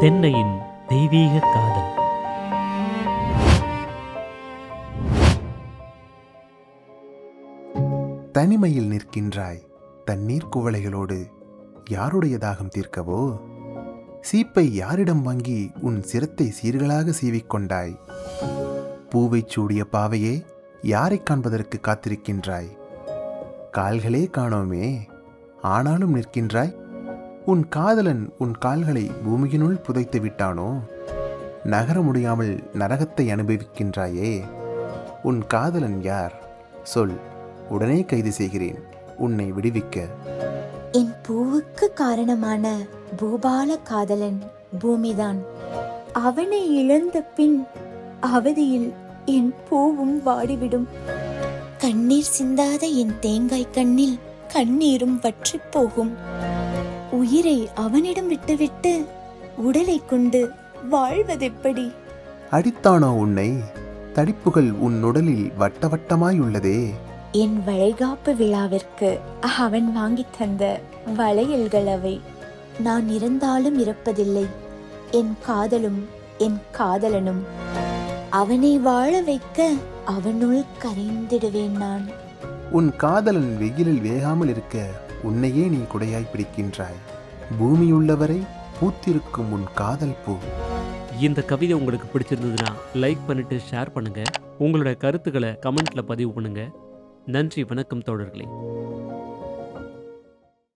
தென்னையின் தெய்வீக காதல். தனிமையில் நிற்கின்றாய் தண்ணீர் குவளைகளோடு யாருடைய தாகம் தீர்க்கவோ? சீப்பை யாரிடம் வாங்கி உன் சிரத்தை சீர்களாக சீவிக்கொண்டாய்? பூவைச் சூடிய பாவையே யாரைக் காண்பதற்கு காத்திருக்கின்றாய்? கால்களே காணோமே ஆனாலும் நிற்கின்றாய் உன் காதலன் உன் கால்களை பூமியினுள் புதைத்து விட்டானோ? நகர முடியாமல் நரகத்தை அனுபவிக்கின்றாயே. உன் காதலன் யார்? சொல். உடனே கைது செய்கிறேன். உன்னை விடுவிக்க. என் பூவுக்கு காரணமான பூபால காதலன் பூமிதான். அவனை இழந்த பின் அவதியில் என் பூவும் வாடிவிடும். கண்ணீர் சிந்தாத என் தேங்காய் கண்ணில் கண்ணீரும் வற்றிப் போகும். உயிரை அவனிடம் விட்டுவிட்டு உடலை கொண்டு வாழ்வதெப்படி? அடித்தானோ உன்னை? தடிப்புகள் உன் உடலில் வட்ட வட்டமாயுள்ளதே என் வளைகாப்பு விழாவிற்கு அவன் வாங்கித் தந்த வளையல்கள் அவை. நான் இறந்தாலும் இறப்பதில்லை. என் காதலும் என் காதலனும். அவனை வாழ வைக்க அவனுள் கரைந்திடுவேன் நான். உன் காதலன் வெயிலில் வேகாமல் இருக்க உன்னையே நீ குடையாய் பிடிக்கின்றாய். பூமியுள்ளவரை பூத்திருக்கும் உன் காதல் பூ. இந்த கவிதை உங்களுக்கு பிடிச்சிருந்ததுன்னா லைக் பண்ணிட்டு ஷேர் பண்ணுங்க. உங்களோட கருத்துக்களை கமெண்ட்ல பதிவு பண்ணுங்க. நன்றி வணக்கம் தோழர்களே.